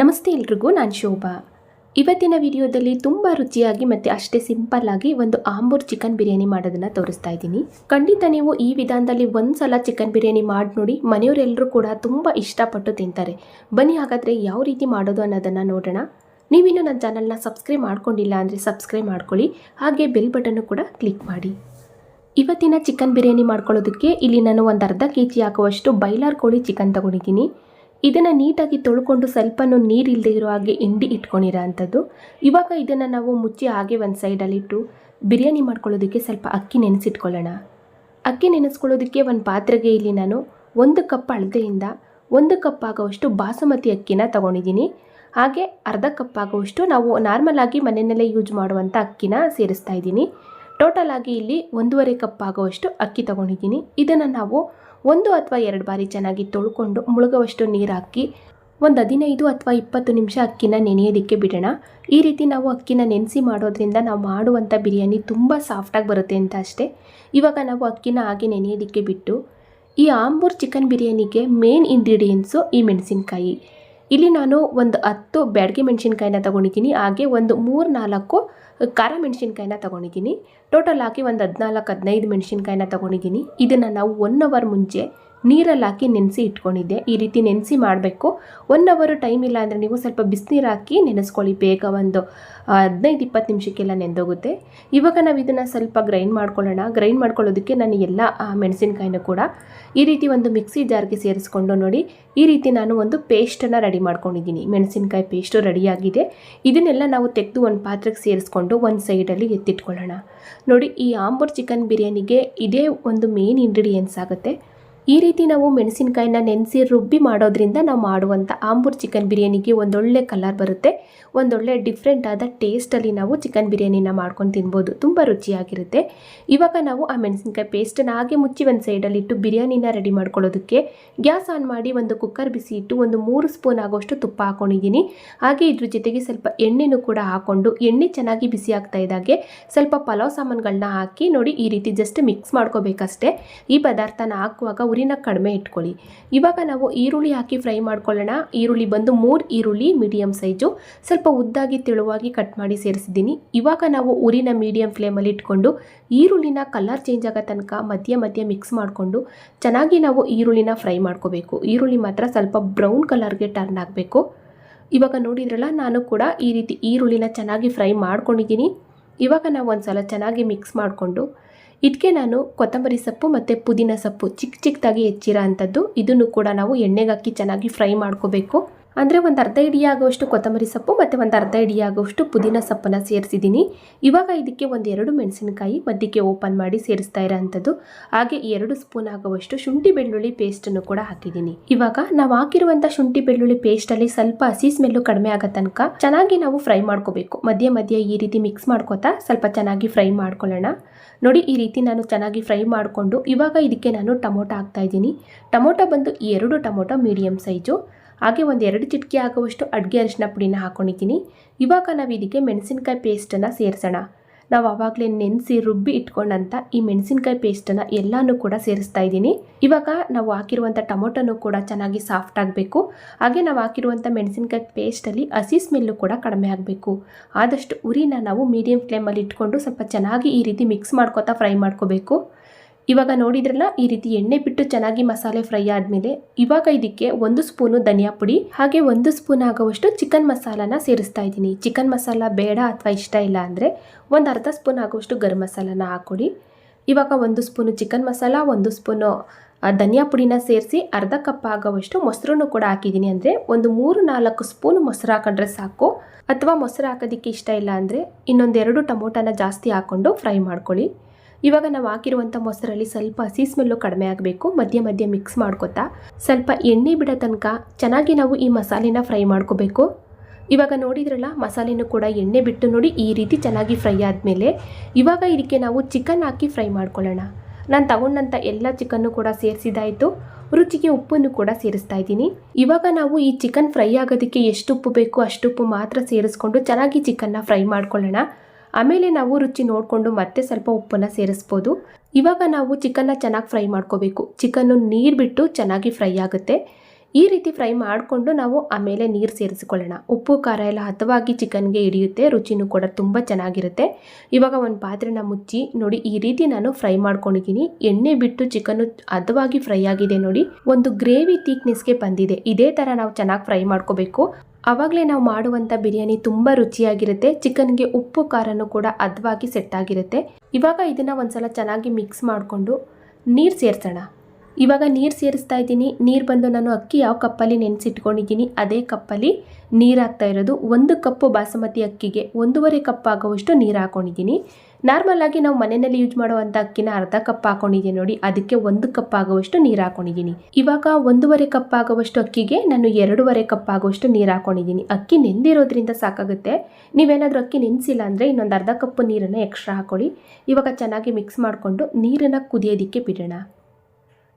ನಮಸ್ತೆ ಎಲ್ರಿಗೂ, ನಾನು ಶೋಭಾ. ಇವತ್ತಿನ ವಿಡಿಯೋದಲ್ಲಿ ತುಂಬ ರುಚಿಯಾಗಿ ಮತ್ತು ಅಷ್ಟೇ ಸಿಂಪಲ್ ಆಗಿ ಒಂದು ಆಂಬೂರ್ ಚಿಕನ್ ಬಿರಿಯಾನಿ ಮಾಡೋದನ್ನು ತೋರಿಸ್ತಾ ಇದ್ದೀನಿ. ಖಂಡಿತ ನೀವು ಈ ವಿಧಾನದಲ್ಲಿ ಒಂದು ಸಲ ಚಿಕನ್ ಬಿರಿಯಾನಿ ಮಾಡಿ ನೋಡಿ ಮನೆಯವರೆಲ್ಲರೂ ಕೂಡ ತುಂಬ ಇಷ್ಟಪಟ್ಟು ತಿಂತಾರೆ. ಬನ್ನಿ ಹಾಗಾದರೆ ಯಾವ ರೀತಿ ಮಾಡೋದು ಅನ್ನೋದನ್ನು ನೋಡೋಣ. ನೀವಿನ್ನು ನನ್ನ ಚಾನಲ್ನ ಸಬ್ಸ್ಕ್ರೈಬ್ ಮಾಡ್ಕೊಂಡಿಲ್ಲ ಅಂದರೆ ಸಬ್ಸ್ಕ್ರೈಬ್ ಮಾಡ್ಕೊಳ್ಳಿ, ಹಾಗೆ ಬೆಲ್ ಬಟನ್ನು ಕೂಡ ಕ್ಲಿಕ್ ಮಾಡಿ. ಇವತ್ತಿನ ಚಿಕನ್ ಬಿರಿಯಾನಿ ಮಾಡ್ಕೊಳ್ಳೋದಕ್ಕೆ ಇಲ್ಲಿ ನಾನು ಒಂದು ಅರ್ಧ ಕೆ ಜಿ ಹಾಕುವಷ್ಟು ಬೈಲಾರ್ ಕೋಳಿ ಚಿಕನ್ ತಗೊಂಡಿದ್ದೀನಿ. ಇದನ್ನು ನೀಟಾಗಿ ತೊಳ್ಕೊಂಡು ಸ್ವಲ್ಪನೂ ನೀರಿಲ್ಲದೆ ಇರೋ ಹಾಗೆ ಹಿಂಡಿ ಇಟ್ಕೊಂಡಿರೋ ಅಂಥದ್ದು. ಇವಾಗ ಇದನ್ನು ನಾವು ಮುಚ್ಚಿ ಹಾಗೆ ಒಂದು ಸೈಡಲ್ಲಿಟ್ಟು ಬಿರಿಯಾನಿ ಮಾಡ್ಕೊಳ್ಳೋದಕ್ಕೆ ಸ್ವಲ್ಪ ಅಕ್ಕಿ ನೆನೆಸಿಟ್ಕೊಳ್ಳೋಣ. ಅಕ್ಕಿ ನೆನೆಸ್ಕೊಳ್ಳೋದಕ್ಕೆ ಒಂದು ಪಾತ್ರೆಗೆ ಇಲ್ಲಿ ನಾನು ಒಂದು ಕಪ್ ಅಳತೆಯಿಂದ ಒಂದು ಕಪ್ ಆಗೋವಷ್ಟು ಬಾಸುಮತಿ ಅಕ್ಕಿನ ತಗೊಂಡಿದ್ದೀನಿ. ಹಾಗೆ ಅರ್ಧ ಕಪ್ ಆಗೋವಷ್ಟು ನಾವು ನಾರ್ಮಲ್ ಆಗಿ ಮನೆಯಲ್ಲೇ ಯೂಸ್ ಮಾಡುವಂಥ ಅಕ್ಕಿನ ಸೇರಿಸ್ತಾ ಇದ್ದೀನಿ. ಟೋಟಲ್ ಆಗಿ ಇಲ್ಲಿ ಒಂದೂವರೆ ಕಪ್ ಆಗೋವಷ್ಟು ಅಕ್ಕಿ ತಗೊಂಡಿದ್ದೀನಿ. ಇದನ್ನು ನಾವು ಒಂದು ಅಥವಾ ಎರಡು ಬಾರಿ ಚೆನ್ನಾಗಿ ತೊಳ್ಕೊಂಡು ಮುಳುಗುವಷ್ಟು ನೀರು ಹಾಕಿ ಒಂದು ಹದಿನೈದು ಅಥವಾ ಇಪ್ಪತ್ತು ನಿಮಿಷ ಅಕ್ಕಿನ ನೆನೆಯೋದಕ್ಕೆ ಬಿಡೋಣ. ಈ ರೀತಿ ನಾವು ಅಕ್ಕಿನ ನೆನೆಸಿ ಮಾಡೋದ್ರಿಂದ ನಾವು ಮಾಡುವಂಥ ಬಿರಿಯಾನಿ ತುಂಬ ಸಾಫ್ಟಾಗಿ ಬರುತ್ತೆ ಅಂತ ಅಷ್ಟೇ. ಇವಾಗ ನಾವು ಅಕ್ಕಿನ ಹಾಗೆ ನೆನೆಯೋದಕ್ಕೆ ಬಿಟ್ಟು ಈ ಆಂಬೂರ್ ಚಿಕನ್ ಬಿರಿಯಾನಿಗೆ ಮೇನ್ ಇಂಗ್ರೀಡಿಯೆಂಟ್ಸು ಈ ಮೆಣಸಿನ್ಕಾಯಿ. ಇಲ್ಲಿ ನಾನು ಒಂದು ಹತ್ತು ಬ್ಯಾಡ್ಗೆ ಮೆಣಸಿನ್ಕಾಯಿನ ತೊಗೊಂಡಿದ್ದೀನಿ, ಹಾಗೆ ಒಂದು ಮೂರು ನಾಲ್ಕು ಖಾರ ಮೆಣಸಿನ್ಕಾಯಿನ ತೊಗೊಂಡಿದ್ದೀನಿ. ಟೋಟಲ್ ಹಾಕಿ ಒಂದು ಹದಿನಾಲ್ಕು, ಹದಿನೈದು ಮೆಣಸಿನ್ಕಾಯಿನ ತೊಗೊಂಡಿದ್ದೀನಿ. ಇದನ್ನು ನಾವು ಒನ್ ಅವರ್ ಮುಂಚೆ ನೀರಲ್ಲಿ ಹಾಕಿ ನೆನೆಸಿ ಇಟ್ಕೊಂಡಿದ್ದೆ. ಈ ರೀತಿ ನೆನೆಸಿ ಮಾಡಬೇಕು. ಒನ್ ಅವರು ಟೈಮ್ ಇಲ್ಲ ಅಂದರೆ ನೀವು ಸ್ವಲ್ಪ ಬಿಸಿನೀರು ಹಾಕಿ ನೆನೆಸ್ಕೊಳ್ಳಿ. ಬೇಗ ಒಂದು ಹದಿನೈದು, ಇಪ್ಪತ್ತು ನಿಮಿಷಕ್ಕೆಲ್ಲ ನೆಂದೋಗುತ್ತೆ. ಇವಾಗ ನಾವು ಇದನ್ನು ಸ್ವಲ್ಪ ಗ್ರೈಂಡ್ ಮಾಡ್ಕೊಳ್ಳೋಣ. ಗ್ರೈಂಡ್ ಮಾಡ್ಕೊಳ್ಳೋದಕ್ಕೆ ನಾನು ಎಲ್ಲ ಮೆಣಸಿನ್ಕಾಯಿನೂ ಕೂಡ ಈ ರೀತಿ ಒಂದು ಮಿಕ್ಸಿ ಜಾರ್ಗೆ ಸೇರಿಸ್ಕೊಂಡು ನೋಡಿ, ಈ ರೀತಿ ನಾನು ಒಂದು ಪೇಸ್ಟನ್ನು ರೆಡಿ ಮಾಡ್ಕೊಂಡಿದ್ದೀನಿ. ಮೆಣಸಿನ್ಕಾಯಿ ಪೇಸ್ಟು ರೆಡಿಯಾಗಿದೆ ಇದನ್ನೆಲ್ಲ ನಾವು ತೆಗೆದು ಒಂದು ಪಾತ್ರೆಗೆ ಸೇರಿಸ್ಕೊಂಡು ಒಂದು ಸೈಡಲ್ಲಿ ಎತ್ತಿಟ್ಕೊಳ್ಳೋಣ. ನೋಡಿ, ಈ ಆಂಬೂರ್ ಚಿಕನ್ ಬಿರಿಯಾನಿಗೆ ಇದೇ ಒಂದು ಮೇನ್ ಇಂಗ್ರೀಡಿಯೆಂಟ್ಸ್ ಆಗುತ್ತೆ. ಈ ರೀತಿ ನಾವು ಮೆಣಸಿನಕಾಯಿನ ನೆನೆಸಿ ರುಬ್ಬಿ ಮಾಡೋದ್ರಿಂದ ನಾವು ಮಾಡುವಂಥ ಆಂಬೂರ್ ಚಿಕನ್ ಬಿರಿಯಾನಿಗೆ ಒಂದೊಳ್ಳೆ ಕಲರ್ ಬರುತ್ತೆ. ಒಂದೊಳ್ಳೆ ಡಿಫ್ರೆಂಟ್ ಆದ ಟೇಸ್ಟಲ್ಲಿ ನಾವು ಚಿಕನ್ ಬಿರಿಯಾನಿನ ಮಾಡ್ಕೊಂಡು ತಿನ್ಬೋದು. ತುಂಬ ರುಚಿಯಾಗಿರುತ್ತೆ. ಇವಾಗ ನಾವು ಆ ಮೆಣಸಿನಕಾಯಿ ಪೇಸ್ಟನ್ನು ಹಾಗೆ ಮುಚ್ಚಿ ಒಂದು ಸೈಡಲ್ಲಿ ಇಟ್ಟು ಬಿರಿಯಾನಿನ ರೆಡಿ ಮಾಡ್ಕೊಳ್ಳೋದಕ್ಕೆ ಗ್ಯಾಸ್ ಆನ್ ಮಾಡಿ ಒಂದು ಕುಕ್ಕರ್ ಬಿಸಿ ಇಟ್ಟು ಒಂದು ಮೂರು ಸ್ಪೂನ್ ಆಗೋಷ್ಟು ತುಪ್ಪ ಹಾಕೊಂಡಿದ್ದೀನಿ. ಹಾಗೆ ಇದ್ರ ಜೊತೆಗೆ ಸ್ವಲ್ಪ ಎಣ್ಣೆನೂ ಕೂಡ ಹಾಕ್ಕೊಂಡು ಎಣ್ಣೆ ಚೆನ್ನಾಗಿ ಬಿಸಿ ಆಗ್ತಾ ಇದ್ದಾಗೆ ಸ್ವಲ್ಪ ಪಲಾವ್ ಸಾಮಾನುಗಳನ್ನ ಹಾಕಿ ನೋಡಿ ಈ ರೀತಿ ಜಸ್ಟ್ ಮಿಕ್ಸ್ ಮಾಡ್ಕೋಬೇಕಷ್ಟೇ. ಈ ಪದಾರ್ಥನ ಹಾಕುವಾಗ ಉರಿನ ಕಡಿಮೆ ಇಟ್ಕೊಳ್ಳಿ. ಇವಾಗ ನಾವು ಈರುಳ್ಳಿ ಹಾಕಿ ಫ್ರೈ ಮಾಡ್ಕೊಳ್ಳೋಣ. ಈರುಳ್ಳಿ ಬಂದು ಮೂರು ಈರುಳ್ಳಿ ಮೀಡಿಯಮ್ ಸೈಜು. ಸ್ವಲ್ಪ ಉದ್ದಾಗಿ ತೆಳುವಾಗಿ ಕಟ್ ಮಾಡಿ ಸೇರಿಸಿದ್ದೀನಿ. ಇವಾಗ ನಾವು ಉರಿನ ಮೀಡಿಯಂ ಫ್ಲೇಮಲ್ಲಿ ಇಟ್ಕೊಂಡು ಈರುಳ್ಳಿನ ಕಲರ್ ಚೇಂಜ್ ಆಗೋ ತನಕ ಮಧ್ಯ ಮಧ್ಯ ಮಿಕ್ಸ್ ಮಾಡಿಕೊಂಡು ಚೆನ್ನಾಗಿ ನಾವು ಈರುಳ್ಳಿನ ಫ್ರೈ ಮಾಡ್ಕೋಬೇಕು. ಈರುಳ್ಳಿ ಮಾತ್ರ ಸ್ವಲ್ಪ ಬ್ರೌನ್ ಕಲರ್ಗೆ ಟರ್ನ್ ಆಗಬೇಕು. ಇವಾಗ ನೋಡಿದ್ರಲ್ಲ, ನಾನು ಕೂಡ ಈ ರೀತಿ ಈರುಳ್ಳಿನ ಚೆನ್ನಾಗಿ ಫ್ರೈ ಮಾಡ್ಕೊಂಡಿದ್ದೀನಿ. ಇವಾಗ ನಾವು ಒಂದು ಸಲ ಚೆನ್ನಾಗಿ ಮಿಕ್ಸ್ ಮಾಡಿಕೊಂಡು ಇದಕ್ಕೆ ನಾನು ಕೊತ್ತಂಬರಿ ಸೊಪ್ಪು ಮತ್ತು ಪುದೀನ ಸೊಪ್ಪು ಚಿಕ್ಕ ಚಿಕ್ಕದಾಗಿ ಹೆಚ್ಚಿರೋ ಅಂಥದ್ದು ಇದನ್ನು ಕೂಡ ನಾವು ಎಣ್ಣೆಗಾಕಿ ಚೆನ್ನಾಗಿ ಫ್ರೈ ಮಾಡ್ಕೋಬೇಕು. ಅಂದರೆ ಒಂದು ಅರ್ಧ ಇಡಿ ಆಗುವಷ್ಟು ಕೊತ್ತಂಬರಿ ಸೊಪ್ಪು ಮತ್ತು ಒಂದು ಅರ್ಧ ಇಡಿ ಆಗುವಷ್ಟು ಪುದೀನ ಸೊಪ್ಪನ್ನು ಸೇರಿಸಿದ್ದೀನಿ. ಇವಾಗ ಇದಕ್ಕೆ ಒಂದು ಎರಡು ಮೆಣಸಿನಕಾಯಿ ಮಧ್ಯಕ್ಕೆ ಓಪನ್ ಮಾಡಿ ಸೇರಿಸ್ತಾ ಇರೋ ಅಂಥದ್ದು ಹಾಗೆ ಎರಡು ಸ್ಪೂನ್ ಆಗುವಷ್ಟು ಶುಂಠಿ ಬೆಳ್ಳುಳ್ಳಿ ಪೇಸ್ಟನ್ನು ಕೂಡ ಹಾಕಿದ್ದೀನಿ. ಇವಾಗ ನಾವು ಹಾಕಿರುವಂಥ ಶುಂಠಿ ಬೆಳ್ಳುಳ್ಳಿ ಪೇಸ್ಟಲ್ಲಿ ಸ್ವಲ್ಪ ಹಸಿ ಸ್ಮೆಲ್ಲು ಕಡಿಮೆ ಆಗೋ ತನಕ ಚೆನ್ನಾಗಿ ನಾವು ಫ್ರೈ ಮಾಡ್ಕೋಬೇಕು. ಮಧ್ಯ ಮಧ್ಯ ಈ ರೀತಿ ಮಿಕ್ಸ್ ಮಾಡ್ಕೋತಾ ಸ್ವಲ್ಪ ಚೆನ್ನಾಗಿ ಫ್ರೈ ಮಾಡ್ಕೊಳ್ಳೋಣ. ನೋಡಿ ಈ ರೀತಿ ನಾನು ಚೆನ್ನಾಗಿ ಫ್ರೈ ಮಾಡಿಕೊಂಡು ಇವಾಗ ಇದಕ್ಕೆ ನಾನು ಟೊಮೊಟೊ ಹಾಕ್ತಾ ಇದ್ದೀನಿ. ಟೊಮೊಟೊ ಬಂದು ಎರಡು ಟೊಮೊಟೊ ಮೀಡಿಯಮ್ ಸೈಜು. ಹಾಗೆ ಒಂದು ಎರಡು ಚಿಟಿಕೆ ಆಗುವಷ್ಟು ಅಡುಗೆ ಅರಿಶಿನ ಪುಡಿನ ಹಾಕ್ಕೊಂಡಿದ್ದೀನಿ ಇವಾಗ ನಾವು ಇದಕ್ಕೆ ಮೆಣಸಿನ್ಕಾಯಿ ಪೇಸ್ಟನ್ನು ಸೇರಿಸೋಣ. ನಾವು ಆವಾಗಲೇ ನೆನೆಸಿ ರುಬ್ಬಿ ಇಟ್ಕೊಂಡಂಥ ಈ ಮೆಣಸಿನ್ಕಾಯಿ ಪೇಸ್ಟನ್ನು ಎಲ್ಲನೂ ಕೂಡ ಸೇರಿಸ್ತಾ ಇದ್ದೀನಿ. ಇವಾಗ ನಾವು ಹಾಕಿರುವಂಥ ಟೊಮೊಟೊನೂ ಕೂಡ ಚೆನ್ನಾಗಿ ಸಾಫ್ಟ್ ಆಗಬೇಕು. ಹಾಗೆ ನಾವು ಹಾಕಿರುವಂಥ ಮೆಣಸಿನ್ಕಾಯಿ ಪೇಸ್ಟಲ್ಲಿ ಹಸಿ ಸ್ಮೆಲ್ಲು ಕೂಡ ಕಡಿಮೆ ಆಗಬೇಕು. ಆದಷ್ಟು ಉರಿನ ನಾವು ಮೀಡಿಯಂ ಫ್ಲೇಮಲ್ಲಿ ಇಟ್ಕೊಂಡು ಸ್ವಲ್ಪ ಚೆನ್ನಾಗಿ ಈ ರೀತಿ ಮಿಕ್ಸ್ ಮಾಡ್ಕೋತಾ ಫ್ರೈ ಮಾಡ್ಕೋಬೇಕು. ಇವಾಗ ನೋಡಿದ್ರಲ್ಲ, ಈ ರೀತಿ ಎಣ್ಣೆ ಬಿಟ್ಟು ಚೆನ್ನಾಗಿ ಮಸಾಲೆ ಫ್ರೈ ಆದಮೇಲೆ ಇವಾಗ ಇದಕ್ಕೆ ಒಂದು ಸ್ಪೂನು ಧನಿಯಾ ಪುಡಿ, ಹಾಗೆ ಒಂದು ಸ್ಪೂನ್ ಆಗುವಷ್ಟು ಚಿಕನ್ ಮಸಾಲಾನ ಸೇರಿಸ್ತಾ ಇದ್ದೀನಿ. ಚಿಕನ್ ಮಸಾಲ ಬೇಡ ಅಥವಾ ಇಷ್ಟ ಇಲ್ಲ ಅಂದರೆ ಒಂದು ಅರ್ಧ ಸ್ಪೂನ್ ಆಗುವಷ್ಟು ಗರಂ ಮಸಾಲಾನ ಹಾಕ್ಕೊಡಿ. ಇವಾಗ ಒಂದು ಸ್ಪೂನು ಚಿಕನ್ ಮಸಾಲ, ಒಂದು ಸ್ಪೂನು ಧನಿಯಾ ಪುಡಿನ ಸೇರಿಸಿ ಅರ್ಧ ಕಪ್ ಆಗೋವಷ್ಟು ಮೊಸರನ್ನು ಕೂಡ ಹಾಕಿದ್ದೀನಿ ಅಂದರೆ ಒಂದು ಮೂರು ನಾಲ್ಕು ಸ್ಪೂನ್ ಮೊಸರು ಹಾಕೊಂಡ್ರೆ ಸಾಕು. ಅಥವಾ ಮೊಸರು ಹಾಕೋದಕ್ಕೆ ಇಷ್ಟ ಇಲ್ಲ ಅಂದರೆ ಇನ್ನೊಂದೆರಡು ಟೊಮೊಟೊನ ಜಾಸ್ತಿ ಹಾಕ್ಕೊಂಡು ಫ್ರೈ ಮಾಡ್ಕೊಳ್ಳಿ. ಇವಾಗ ನಾವು ಹಾಕಿರುವಂಥ ಮೊಸರಲ್ಲಿ ಸ್ವಲ್ಪ ಹಸಿ ಸ್ಮೆಲ್ಲು ಕಡಿಮೆ ಆಗಬೇಕು. ಮಧ್ಯ ಮಧ್ಯ ಮಿಕ್ಸ್ ಮಾಡ್ಕೊತಾ ಸ್ವಲ್ಪ ಎಣ್ಣೆ ಬಿಡೋ ತನಕ ಚೆನ್ನಾಗಿ ನಾವು ಈ ಮಸಾಲೆನ ಫ್ರೈ ಮಾಡ್ಕೋಬೇಕು. ಇವಾಗ ನೋಡಿದ್ರಲ್ಲ, ಮಸಾಲೆನೂ ಕೂಡ ಎಣ್ಣೆ ಬಿಟ್ಟು ನೋಡಿ ಈ ರೀತಿ ಚೆನ್ನಾಗಿ ಫ್ರೈ ಆದಮೇಲೆ ಇವಾಗ ಇದಕ್ಕೆ ನಾವು ಚಿಕನ್ ಹಾಕಿ ಫ್ರೈ ಮಾಡ್ಕೊಳ್ಳೋಣ. ನಾನು ತಗೊಂಡಂಥ ಎಲ್ಲ ಚಿಕನ್ನು ಕೂಡ ಸೇರಿಸಿದಾಯಿತು ರುಚಿಗೆ ಉಪ್ಪನ್ನು ಕೂಡ ಸೇರಿಸ್ತಾ ಇದ್ದೀನಿ. ಇವಾಗ ನಾವು ಈ ಚಿಕನ್ ಫ್ರೈ ಆಗೋದಕ್ಕೆ ಎಷ್ಟು ಉಪ್ಪು ಬೇಕು ಅಷ್ಟು ಉಪ್ಪು ಮಾತ್ರ ಸೇರಿಸ್ಕೊಂಡು ಚೆನ್ನಾಗಿ ಚಿಕನ್ನ ಫ್ರೈ ಮಾಡ್ಕೊಳ್ಳೋಣ. ಆಮೇಲೆ ನಾವು ರುಚಿ ನೋಡಿಕೊಂಡು ಮತ್ತೆ ಸ್ವಲ್ಪ ಉಪ್ಪನ್ನು ಸೇರಿಸ್ಬೋದು. ಇವಾಗ ನಾವು ಚಿಕನ್ನ ಚೆನ್ನಾಗಿ ಫ್ರೈ ಮಾಡ್ಕೋಬೇಕು. ಚಿಕನ್ನು ನೀರು ಬಿಟ್ಟು ಚೆನ್ನಾಗಿ ಫ್ರೈ ಆಗುತ್ತೆ. ಈ ರೀತಿ ಫ್ರೈ ಮಾಡಿಕೊಂಡು ನಾವು ಆಮೇಲೆ ನೀರು ಸೇರಿಸಿಕೊಳ್ಳೋಣ. ಉಪ್ಪು, ಖಾರ ಎಲ್ಲ ಹದವಾಗಿ ಚಿಕನ್ಗೆ ಹಿಡಿಯುತ್ತೆ. ರುಚಿನೂ ಕೂಡ ತುಂಬ ಚೆನ್ನಾಗಿರುತ್ತೆ. ಇವಾಗ ಒಂದು ಪಾತ್ರೆನ ಮುಚ್ಚಿ ನೋಡಿ, ಈ ರೀತಿ ನಾನು ಫ್ರೈ ಮಾಡ್ಕೊಂಡಿದ್ದೀನಿ ಎಣ್ಣೆ ಬಿಟ್ಟು ಚಿಕನ್ನು ಹದವಾಗಿ ಫ್ರೈ ಆಗಿದೆ ನೋಡಿ. ಒಂದು ಗ್ರೇವಿ ತೀಕ್ನೆಸ್ಗೆ ಬಂದಿದೆ. ಇದೇ ಥರ ನಾವು ಚೆನ್ನಾಗಿ ಫ್ರೈ ಮಾಡ್ಕೋಬೇಕು. ಆವಾಗಲೇ ನಾವು ಮಾಡುವಂಥ ಬಿರಿಯಾನಿ ತುಂಬ ರುಚಿಯಾಗಿರುತ್ತೆ. ಚಿಕನ್ಗೆ ಉಪ್ಪು, ಖಾರನೂ ಕೂಡ ಅದ್ವಾಗಿ ಸೆಟ್ ಆಗಿರುತ್ತೆ. ಇವಾಗ ಇದನ್ನು ಒಂದ್ಸಲ ಚೆನ್ನಾಗಿ ಮಿಕ್ಸ್ ಮಾಡಿಕೊಂಡು ನೀರು ಸೇರಿಸೋಣ. ಇವಾಗ ನೀರು ಸೇರಿಸ್ತಾ ಇದ್ದೀನಿ. ನೀರು ಬಂದು ನಾನು ಅಕ್ಕಿ ಯಾವ ಕಪ್ಪಲ್ಲಿ ನೆನೆಸಿಟ್ಕೊಂಡಿದ್ದೀನಿ, ಅದೇ ಕಪ್ಪಲ್ಲಿ ನೀರು ಹಾಕ್ತಾ ಇರೋದು. ಒಂದು ಕಪ್ಪು ಬಾಸುಮತಿ ಅಕ್ಕಿಗೆ ಒಂದೂವರೆ ಕಪ್ ಆಗುವಷ್ಟು ನೀರು ಹಾಕೊಂಡಿದ್ದೀನಿ. ನಾರ್ಮಲ್ ಆಗಿ ನಾವು ಮನೆಯಲ್ಲಿ ಯೂಸ್ ಮಾಡುವಂಥ ಅಕ್ಕಿನ ಅರ್ಧ ಕಪ್ ಹಾಕೊಂಡಿದ್ದೀನಿ ನೋಡಿ. ಅದಕ್ಕೆ ಒಂದು ಕಪ್ ಆಗುವಷ್ಟು ನೀರು ಹಾಕೊಂಡಿದ್ದೀನಿ. ಇವಾಗ ಒಂದೂವರೆ ಕಪ್ ಆಗುವಷ್ಟು ಅಕ್ಕಿಗೆ ನಾನು ಎರಡೂವರೆ ಕಪ್ ಆಗುವಷ್ಟು ನೀರು ಹಾಕೊಂಡಿದ್ದೀನಿ. ಅಕ್ಕಿ ನೆಂದಿರೋದ್ರಿಂದ ಸಾಕಾಗುತ್ತೆ. ನೀವೇನಾದರೂ ಅಕ್ಕಿ ನೆನೆಸಿಲ್ಲ ಅಂದರೆ ಇನ್ನೊಂದು ಅರ್ಧ ಕಪ್ ನೀರನ್ನು ಎಕ್ಸ್ಟ್ರಾ ಹಾಕೊಳ್ಳಿ. ಇವಾಗ ಚೆನ್ನಾಗಿ ಮಿಕ್ಸ್ ಮಾಡಿಕೊಂಡು ನೀರನ್ನು ಕುದಿಯೋದಕ್ಕೆ ಬಿಡೋಣ.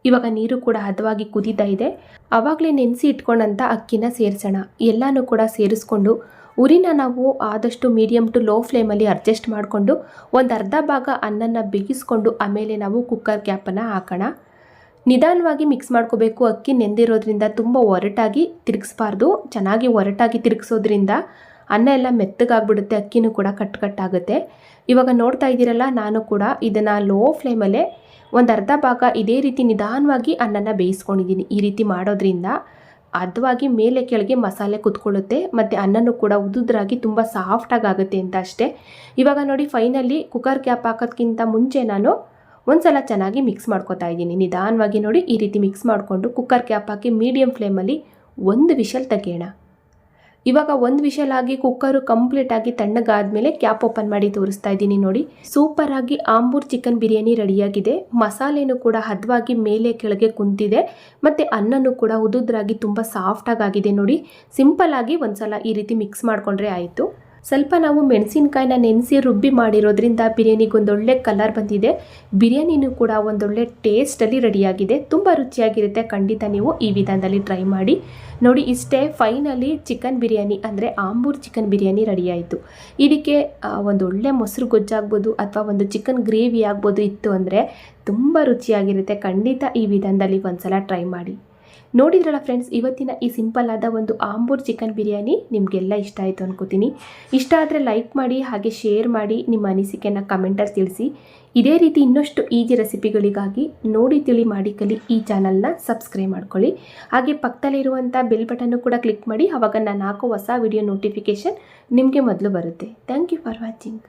ಇವಾಗ ನೀರು ಕೂಡ ಹದವಾಗಿ ಕುದೀತಾ ಇದೆ. ಆವಾಗಲೇ ನೆನೆಸಿ ಇಟ್ಕೊಂಡಂಥ ಅಕ್ಕಿನ ಸೇರಿಸೋಣ. ಎಲ್ಲನೂ ಕೂಡ ಸೇರಿಸ್ಕೊಂಡು ಉರಿನ ನಾವು ಆದಷ್ಟು ಮೀಡಿಯಮ್ ಟು ಲೋ ಫ್ಲೇಮಲ್ಲಿ ಅಡ್ಜಸ್ಟ್ ಮಾಡಿಕೊಂಡು ಒಂದು ಅರ್ಧ ಭಾಗ ಅನ್ನನ್ನು ಬಿಗಿಸ್ಕೊಂಡು ಆಮೇಲೆ ನಾವು ಕುಕ್ಕರ್ ಕ್ಯಾಪನ್ನು ಹಾಕೋಣ. ನಿಧಾನವಾಗಿ ಮಿಕ್ಸ್ ಮಾಡ್ಕೋಬೇಕು. ಅಕ್ಕಿ ನೆಂದಿರೋದ್ರಿಂದ ತುಂಬ ಒರಟಾಗಿ ತಿರುಗಿಸ್ಬಾರ್ದು. ಚೆನ್ನಾಗಿ ಒರಟಾಗಿ ತಿರುಗಿಸೋದ್ರಿಂದ ಅನ್ನ ಎಲ್ಲ ಮೆತ್ತಗಾಗ್ಬಿಡುತ್ತೆ. ಅಕ್ಕಿನೂ ಕೂಡ ಕಟ್ ಆಗುತ್ತೆ ಇವಾಗ ನೋಡ್ತಾ ಇದ್ದೀರಲ್ಲ, ನಾನು ಕೂಡ ಇದನ್ನು ಲೋ ಫ್ಲೇಮಲ್ಲೇ ಒಂದು ಅರ್ಧ ಭಾಗ ಇದೇ ರೀತಿ ನಿಧಾನವಾಗಿ ಅನ್ನನ ಬೇಯಿಸ್ಕೊಂಡಿದ್ದೀನಿ. ಈ ರೀತಿ ಮಾಡೋದ್ರಿಂದ ಹದವಾಗಿ ಮೇಲೆ ಕೆಳಗೆ ಮಸಾಲೆ ಕುತ್ಕೊಳ್ಳುತ್ತೆ, ಮತ್ತು ಅನ್ನನೂ ಕೂಡ ಉದುದ್ರಾಗಿ ತುಂಬ ಸಾಫ್ಟಾಗಿ ಆಗುತ್ತೆ ಅಂತ ಅಷ್ಟೇ. ಇವಾಗ ನೋಡಿ ಫೈನಲಿ ಕುಕ್ಕರ್ ಕ್ಯಾಪ್ ಹಾಕೋದ್ಕಿಂತ ಮುಂಚೆ ನಾನು ಒಂದ್ಸಲ ಚೆನ್ನಾಗಿ ಮಿಕ್ಸ್ ಮಾಡ್ಕೊತಾ ಇದ್ದೀನಿ. ನಿಧಾನವಾಗಿ ನೋಡಿ ಈ ರೀತಿ ಮಿಕ್ಸ್ ಮಾಡಿಕೊಂಡು ಕುಕ್ಕರ್ ಕ್ಯಾಪ್ ಹಾಕಿ ಮೀಡಿಯಮ್ ಫ್ಲೇಮಲ್ಲಿ ಒಂದು ವಿಷಲ್ ತೆಗೆಯೋಣ. ಇವಾಗ ಒಂದು ವಿಷಲ್ ಆಗಿ ಕುಕ್ಕರು ಕಂಪ್ಲೀಟ್ ಆಗಿ ತಣ್ಣಗಾದ್ಮೇಲೆ ಕ್ಯಾಪ್ ಓಪನ್ ಮಾಡಿ ತೋರಿಸ್ತಾ ಇದ್ದೀನಿ ನೋಡಿ. ಸೂಪರ್ ಆಗಿ ಆಂಬೂರ್ ಚಿಕನ್ ಬಿರಿಯಾನಿ ರೆಡಿಯಾಗಿದೆ ಮಸಾಲೆನೂ ಕೂಡ ಹದವಾಗಿ ಮೇಲೆ ಕೆಳಗೆ ಕುಂತಿದೆ. ಮತ್ತು ಅನ್ನನೂ ಕೂಡ ಉದುದ್ರಾಗಿ ತುಂಬ ಸಾಫ್ಟಾಗಿ ಆಗಿದೆ ನೋಡಿ. ಸಿಂಪಲ್ ಆಗಿ ಒಂದ್ಸಲ ಈ ರೀತಿ ಮಿಕ್ಸ್ ಮಾಡಿಕೊಂಡ್ರೆ ಆಯಿತು. ಸ್ವಲ್ಪ ನಾವು ಮೆಣಸಿನ್ಕಾಯಿನ ನೆನೆಸಿ ರುಬ್ಬಿ ಮಾಡಿರೋದ್ರಿಂದ ಬಿರಿಯಾನಿಗೆ ಒಂದೊಳ್ಳೆ ಕಲರ್ ಬಂದಿದೆ. ಬಿರಿಯಾನಿನೂ ಕೂಡ ಒಂದೊಳ್ಳೆ ಟೇಸ್ಟಲ್ಲಿ ರೆಡಿಯಾಗಿದೆ. ತುಂಬ ರುಚಿಯಾಗಿರುತ್ತೆ. ಖಂಡಿತ ನೀವು ಈ ವಿಧಾನದಲ್ಲಿ ಟ್ರೈ ಮಾಡಿ. ನೋಡಿ, ಇಷ್ಟೇ ಫೈನಲಿ ಚಿಕನ್ ಬಿರಿಯಾನಿ ಅಂದರೆ ಆಂಬೂರ್ ಚಿಕನ್ ಬಿರಿಯಾನಿ ರೆಡಿ ಆಯಿತು ಇದಕ್ಕೆ ಒಂದೊಳ್ಳೆ ಮೊಸರು ಗೊಜ್ಜಾಗ್ಬೋದು ಅಥವಾ ಒಂದು ಚಿಕನ್ ಗ್ರೇವಿ ಆಗ್ಬೋದು ಇತ್ತು ಅಂದರೆ ತುಂಬ ರುಚಿಯಾಗಿರುತ್ತೆ. ಖಂಡಿತ ಈ ವಿಧಾನದಲ್ಲಿ ಒಂದ್ಸಲ ಟ್ರೈ ಮಾಡಿ. ನೋಡಿದ್ರಲ್ಲ ಫ್ರೆಂಡ್ಸ್ ಇವತ್ತಿನ ಈ ಸಿಂಪಲ್ ಆದ ಒಂದು ಆಂಬೂರ್ ಚಿಕನ್ ಬಿರಿಯಾನಿ ನಿಮಗೆಲ್ಲ ಇಷ್ಟ ಆಯಿತು ಅನ್ಕೋತೀನಿ. ಇಷ್ಟ ಆದರೆ ಲೈಕ್ ಮಾಡಿ, ಹಾಗೆ ಶೇರ್ ಮಾಡಿ ನಿಮ್ಮ ಅನಿಸಿಕೆಯನ್ನು ಕಮೆಂಟಲ್ಲಿ ತಿಳಿಸಿ. ಇದೇ ರೀತಿ ಇನ್ನಷ್ಟು ಈಜಿ ರೆಸಿಪಿಗಳಿಗಾಗಿ ನೋಡಿ ತಿಳಿ ಮಾಡಿ ಕಲಿ ಈ ಚಾನಲ್ನ ಸಬ್ಸ್ಕ್ರೈಬ್ ಮಾಡ್ಕೊಳ್ಳಿ. ಹಾಗೆ ಪಕ್ಕದಲ್ಲಿರುವಂಥ ಬೆಲ್ ಬಟನ್ನು ಕೂಡ ಕ್ಲಿಕ್ ಮಾಡಿ ಆವಾಗ ನಾನು ಹಾಕೋ ಹೊಸ ವಿಡಿಯೋ ನೋಟಿಫಿಕೇಷನ್ ನಿಮಗೆ ಮೊದಲು ಬರುತ್ತೆ. Thank you for watching